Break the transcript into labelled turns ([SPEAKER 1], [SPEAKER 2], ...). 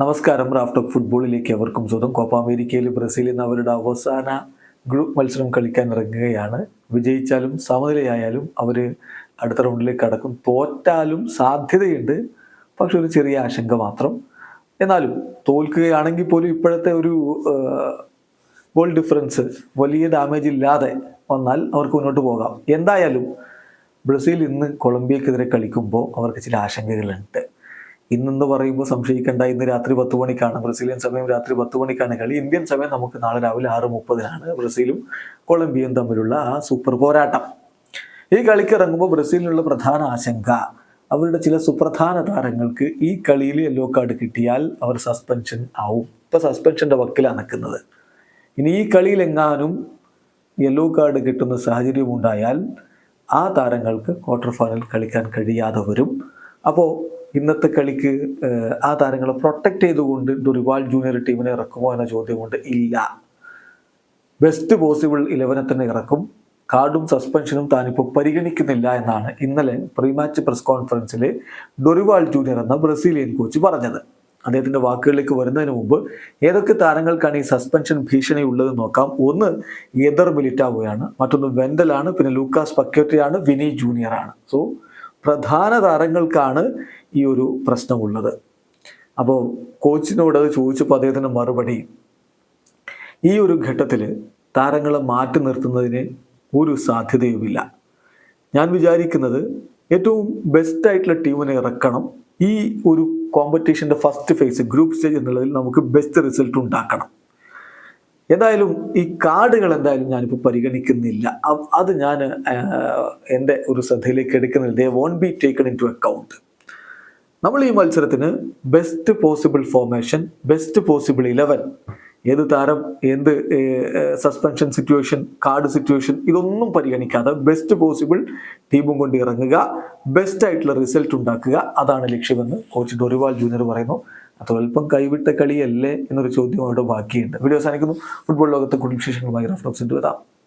[SPEAKER 1] നമസ്കാരം. Raft of ഫുട്ബോളിലേക്ക് അവർക്കും സ്വന്തം കോപ്പ അമേരിക്കയിൽ ബ്രസീൽ അവരുടെ അവസാന ഗ്രൂപ്പ് മത്സരം കളിക്കാൻ ഇറങ്ങുകയാണ്. വിജയിച്ചാലും സമനിലയായാലും അവർ അടുത്ത റൗണ്ടിലേക്ക് കടക്കും. തോറ്റാലും സാധ്യതയുണ്ട്. പക്ഷെ ഒരു ചെറിയ ആശങ്ക മാത്രം. എന്നാലും തോൽക്കുകയാണെങ്കിൽ പോലും ഇപ്പോഴത്തെ ഒരു ഗോൾ ഡിഫറൻസ് വലിയ ഡാമേജ് ഇല്ലാതെ വന്നാൽ അവർക്ക് മുന്നോട്ട് പോകാം. എന്തായാലും ബ്രസീൽ ഇന്ന് കൊളംബിയക്കെതിരെ കളിക്കുമ്പോൾ അവർക്ക് ചില ആശങ്കകളുണ്ട്. ഇന്നെന്ന് പറയുമ്പോൾ സംശയിക്കേണ്ട ഇന്ന് രാത്രി പത്ത് മണിക്കാണ് ബ്രസീലിയൻ സമയം രാത്രി പത്ത് മണിക്കാണ് കളി. ഇന്ത്യൻ സമയം നമുക്ക് നാളെ രാവിലെ ആറ് മുപ്പതിനാണ് ബ്രസീലും കൊളംബിയയും തമ്മിലുള്ള ആ സൂപ്പർ പോരാട്ടം. ഈ കളിക്ക് ഇറങ്ങുമ്പോൾ ബ്രസീലിനുള്ള പ്രധാന ആശങ്ക അവരുടെ ചില സുപ്രധാന താരങ്ങൾക്ക് ഈ കളിയിൽ യെല്ലോ കാർഡ് കിട്ടിയാൽ അവർ സസ്പെൻഷൻ ആവും. ഇപ്പൊ സസ്പെൻഷന്റെ വക്കിലാണ് നിൽക്കുന്നത്. ഇനി ഈ കളിയിൽ എങ്ങാനും യെല്ലോ കാർഡ് കിട്ടുന്ന സാഹചര്യം ഉണ്ടായാൽ ആ താരങ്ങൾക്ക് ക്വാർട്ടർ ഫൈനൽ കളിക്കാൻ കഴിയാതെ വരും. അപ്പോൾ ഇന്നത്തെ കളിക്ക് ആ താരങ്ങളെ പ്രൊട്ടക്റ്റ് ചെയ്തുകൊണ്ട് ദുരിവാൾ ജൂനിയർ ടീമിനെ ഇറക്കുമോ എന്ന ചോദ്യം കൊണ്ട് ഇല്ല. ബെസ്റ്റ് പോസിബിൾ ഇലവനെ തന്നെ ഇറക്കും. കാർഡും സസ്പെൻഷനും താനിപ്പോൾ പരിഗണിക്കുന്നില്ല എന്നാണ് ഇന്നലെ പ്രീമാച്ച് പ്രസ് കോൺഫറൻസിൽ ഡൊറിവാൾ ജൂനിയർ എന്ന ബ്രസീലിയൻ കോച്ച് പറഞ്ഞത്. അദ്ദേഹത്തിന്റെ വാക്കുകളിലേക്ക് വരുന്നതിന് മുമ്പ് ഏതൊക്കെ താരങ്ങൾക്കാണ് ഈ സസ്പെൻഷൻ ഭീഷണി ഉള്ളത് നോക്കാം. ഒന്ന് എദർ മിലിറ്റാവോയാണ്. മറ്റൊന്ന് വെന്തലാണ്. പിന്നെ ലൂക്കാസ് പക്യോറ്റയാണ്. വിനി ജൂനിയറാണ് സോ പ്രധാന താരങ്ങൾക്കാണ് ഈ ഒരു പ്രശ്നമുള്ളത്. അപ്പോൾ കോച്ചിനോട് ചോദിച്ചപ്പോൾ അദ്ദേഹത്തിന് മറുപടി ഈ ഒരു ഘട്ടത്തിൽ താരങ്ങളെ മാറ്റി നിർത്തുന്നതിന് ഒരു സാധ്യതയുമില്ല. ഞാൻ വിചാരിക്കുന്നത് ഏറ്റവും ബെസ്റ്റ് ആയിട്ടുള്ള ടീമിനെ ഇറക്കണം. ഈ ഒരു കോമ്പറ്റീഷന്റെ ഫസ്റ്റ് ഫേസ് ഗ്രൂപ്പ് സ്റ്റേജ് എന്നുള്ളതിൽ നമുക്ക് ബെസ്റ്റ് റിസൾട്ട് ഉണ്ടാക്കണം. എന്തായാലും ഈ കാർഡുകൾ എന്തായാലും ഞാനിപ്പോൾ പരിഗണിക്കുന്നില്ല. അത് ഞാൻ എന്റെ ഒരു ശ്രദ്ധയിലേക്ക് എടുക്കുന്നില്ല. They won't be taken into account നമ്മൾ ഈ മത്സരത്തിന് best possible formation best possible eleven ഏത് താരം എന്ത് സസ്പെൻഷൻ സിറ്റുവേഷൻ കാർഡ് സിറ്റുവേഷൻ ഇതൊന്നും പരിഗണിക്കാതെ ബെസ്റ്റ് പോസിബിൾ ടീമും കൊണ്ട് ഇറങ്ങുക. ബെസ്റ്റ് ആയിട്ടുള്ള റിസൾട്ട് ഉണ്ടാക്കുക. അതാണ് ലക്ഷ്യമെന്ന് കോച്ച് ഡൊറിവാൾ ജൂനിയർ പറയുന്നു. അത് അല്പം കൈവിട്ട കളിയല്ലേ എന്നൊരു ചോദ്യം അവിടെ ബാക്കിയുണ്ട്. വീഡിയോ അവസാനിക്കുന്നു. ഫുട്ബോൾ ലോകത്തെ കുടുംബ വിശേഷങ്ങളുമായി ഇട്ട് വരാം.